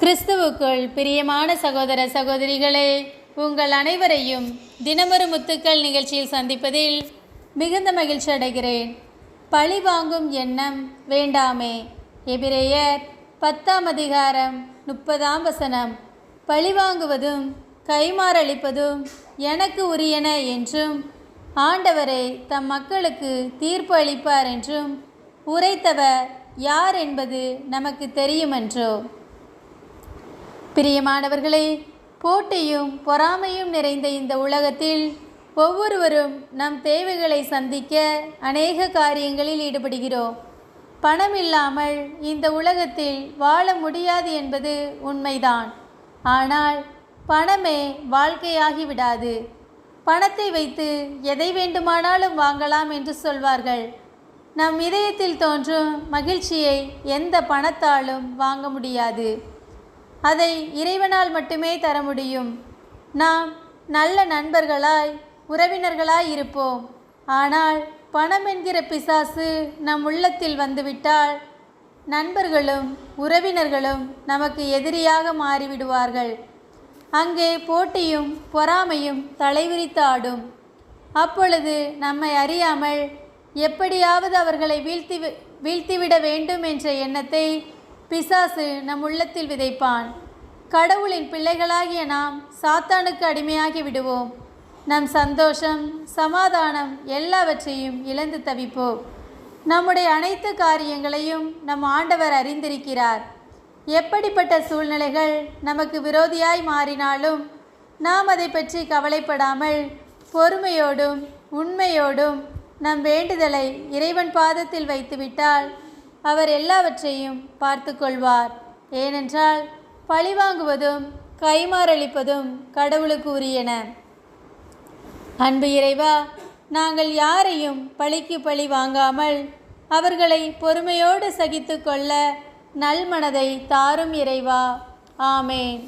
கிறிஸ்துவுக்குள் பிரியமான சகோதர சகோதரிகளே உங்கள் அனைவரையும் தினமொரு முத்துக்கள் நிகழ்ச்சியில் சந்திப்பதில் மிகுந்த மகிழ்ச்சி அடைகிறேன். பழி வாங்கும் எண்ணம் வேண்டாமே. எபிரேயர் பத்தாம் அதிகாரம் முப்பதாம் வசனம். பழி வாங்குவதும் கைமாறளிப்பதும் எனக்கு உரியன என்றும் ஆண்டவரை தம் மக்களுக்கு தீர்ப்பு அளிப்பார் என்றும் உரைத்தவர் யார் என்பது நமக்கு தெரியுமென்றோ. பிரியமானவர்களே போட்டியும் பொறாமையும் நிறைந்த இந்த உலகத்தில் ஒவ்வொருவரும் நம் தேவைகளை சந்திக்க அநேக காரியங்களில் ஈடுபடுகிறோம். பணம் இல்லாமல் இந்த உலகத்தில் வாழ முடியாது என்பது உண்மைதான். ஆனால் பணமே வாழ்க்கையாகி விடாது. பணத்தை வைத்து எதை வேண்டுமானாலும் வாங்கலாம் என்று சொல்வார்கள். நம் இதயத்தில் தோன்றும் மகிழ்ச்சியை எந்த பணத்தாலும் வாங்க முடியாது. அதை இறைவனால் மட்டுமே தர முடியும். நாம் நல்ல நண்பர்களாய் உறவினர்களாய் இருப்போம். ஆனால் பணம் என்கிற பிசாசு நம் உள்ளத்தில் வந்துவிட்டால் நண்பர்களும் உறவினர்களும் நமக்கு எதிரியாக மாறிவிடுவார்கள். அங்கே போட்டியும் பொறாமையும் தலைவிரித்து ஆடும். அப்பொழுது நம்மை அறியாமல் எப்படியாவது அவர்களை வீழ்த்தி வீழ்த்திவிட வேண்டும் என்ற எண்ணத்தை பிசாசு நம் உள்ளத்தில் விதைப்பான். கடவுளின் பிள்ளைகளாகிய நாம் சாத்தானுக்கு அடிமையாகி விடுவோம். நம் சந்தோஷம் சமாதானம் எல்லாவற்றையும் இழந்து தவிப்போம். நம்முடைய அனைத்து காரியங்களையும் நம் ஆண்டவர் அறிந்திருக்கிறார். எப்படிப்பட்ட சூழ்நிலைகள் நமக்கு விரோதியாய் மாறினாலும் நாம் அதை பற்றி கவலைப்படாமல் பொறுமையோடும் உண்மையோடும் நம் வேண்டுதலை இறைவன் பாதத்தில் வைத்துவிட்டால் அவர் எல்லாவற்றையும் பார்த்து கொள்வார் ஏனென்றால் பழிவாங்குவதும் கைமாறளிப்பதும் கடவுளுக்கு உரியன அன்பு இறைவா நாங்கள் யாரையும் பழிக்கு பழி வாங்காமல் அவர்களை பொறுமையோடு சகித்து கொள்ள நல்மனதை தாரும் இறைவா. ஆமேன்.